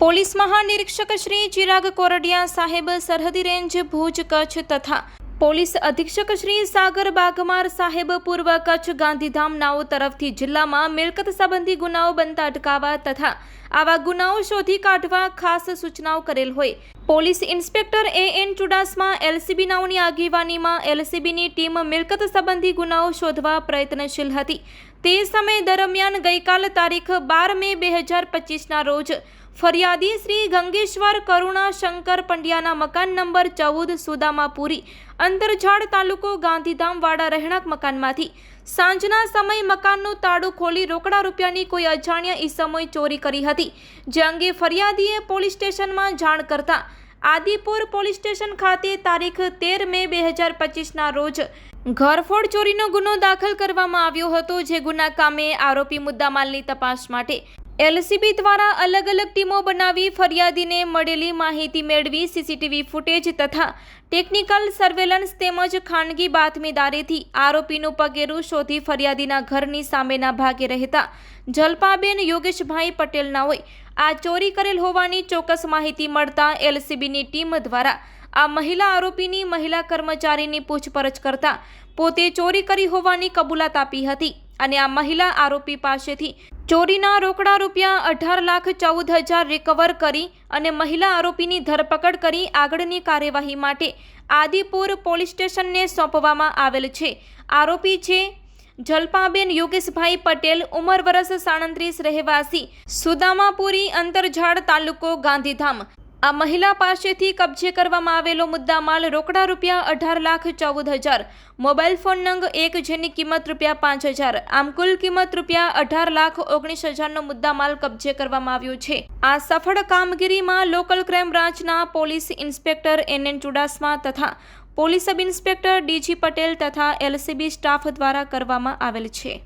Police મહાનિરીક્ષક શ્રી ચિરાગ કોરડિયા સાહેબ સરહદી રેન્જ ભુજ કચ્છ તથા પોલીસ અધિક્ષક શ્રી સાગર બાગમાર સાહેબ પૂર્વ કચ્છ ગાંધીધામ નાઓ તરફથી જિલ્લામાં મિલકત સંબંધી ગુનાઓ બનતા અટકાવવા તથા આવા ગુનાઓ શોધી કાઢવા ખાસ સૂચનાઓ કરેલ હોય. Police inspector A N Chudasama LCB નાઓની આગેવાનીમાં એલસીબીની ટીમ મિલકત સંબંધી ગુનાઓ શોધવા પ્રયત્નશીલ હતી. તે સમય દરમિયાન ગઈકાલ તારીખ બાર મે બે હજાર પચીસના રોજ ફરિયાદી શ્રી ગંગેશ્વર કરુણા શંકર પંડ્યાના મકાન નંબર ચૌદ સુદામાપુરી અંતરઝાડ તાલુકો ગાંધીધામવાળા રહેણાંક મકાનમાંથી. સાંજના સમય મકાનનું તાળું ખોલી રોકડા રૂપિયાની કોઈ અજાણ્યા ઈસમોએ ચોરી કરી હતી. જે અંગે ફરિયાદીએ પોલીસ સ્ટેશનમાં જાણ કરતા આદિપુર પોલીસ સ્ટેશન ખાતે તારીખ તેર મે બે હજાર પચીસના રોજ ઘરફોડ ચોરીનો ગુનો દાખલ કરવામાં આવ્યો હતો, જે ગુના કામે આરોપી મુદ્દામાલની તપાસ માટે એલસીબી દ્વારા અલગ અલગ ટીમો બનાવી ફરિયાદીને મળેલી માહિતી મેળવી સીસીટીવી ફૂટેજ તથા ટેકનિકલ સર્વેલન્સ તેમજ ખાનગી બાતમીદારીથી આરોપીનું પગેરું શોધી ફરિયાદીના ઘરની સામેના ભાગે રહેતા જલપાબેન યોગેશભાઈ પટેલના હોય. આ ચોરી કરેલ હોવાની ચોક્કસ માહિતી મળતા એલસીબીની ટીમ દ્વારા આ મહિલા આરોપીની મહિલા કર્મચારીની પૂછપરછ કરતા પોતે ચોરી કરી હોવાની કબૂલાત આપી હતી અને આ મહિલા આરોપી પાસેથી ચોરીના રોકડા રૂપિયા અઢાર લાખ ચૌદ હજાર રિકવર કરી અને મહિલા આરોપીની ધરપકડ કરી આગળની કાર્યવાહી માટે આદિપુર પોલીસ સ્ટેશનને સોંપવામાં આવેલ છે. આરોપી છે જલપાબેન યોગેશભાઈ પટેલ, ઉંમર વર્ષ સાડત્રીસ, રહેવાસી, સુદામાપુરી અંતરઝાડ તાલુકો ગાંધીધામ. આ મહિલા પાસેથી કબજે કરવામાં આવેલો મુદ્દામાલ રોકડા રૂપિયા અઢાર લાખ ચૌદ હજાર, મોબાઈલ ફોન નંગ એક જેની કિંમત રૂપિયા પાંચ હજાર, આમ કુલ કિંમત રૂપિયા અઢાર લાખ ઓગણીસ હજારનો મુદ્દામાલ કબજે કરવામાં આવ્યો છે. આ સફળ કામગીરીમાં લોકલ ક્રાઇમ બ્રાન્ચના police inspector N N Chudasama તથા police sub inspector D G Patel તથા એલસીબી સ્ટાફ દ્વારા કરવામાં આવેલ છે.